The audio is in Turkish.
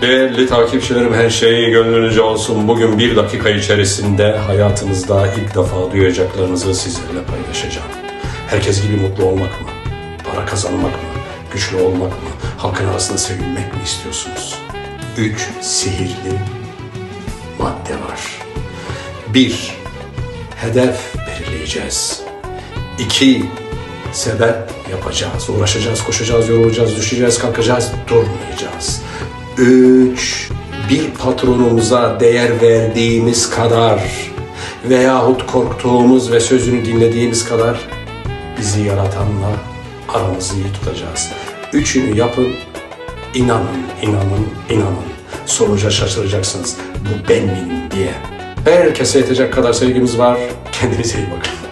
Değerli takipçilerim her şey gönlünüzce olsun. Bugün bir dakika içerisinde hayatınızda ilk defa duyacaklarınızı sizlerle paylaşacağım. Herkes gibi mutlu olmak mı? Para kazanmak mı? Güçlü olmak mı? Halkın arasında sevilmek mi istiyorsunuz? Üç sihirli madde var. Bir, hedef belirleyeceğiz. İki, sebep yapacağız. Uğraşacağız, koşacağız, yorulacağız, düşeceğiz, kalkacağız, durmayacağız. Üç, bir patronumuza değer verdiğimiz kadar veyahut korktuğumuz ve sözünü dinlediğimiz kadar bizi yaratanla aramızı iyi tutacağız. Üçünü yapın, inanın, inanın, inanın. Sonuca şaşıracaksınız. Bu ben miyim diye. Herkese yetecek kadar sevgimiz var. Kendinize iyi bakın.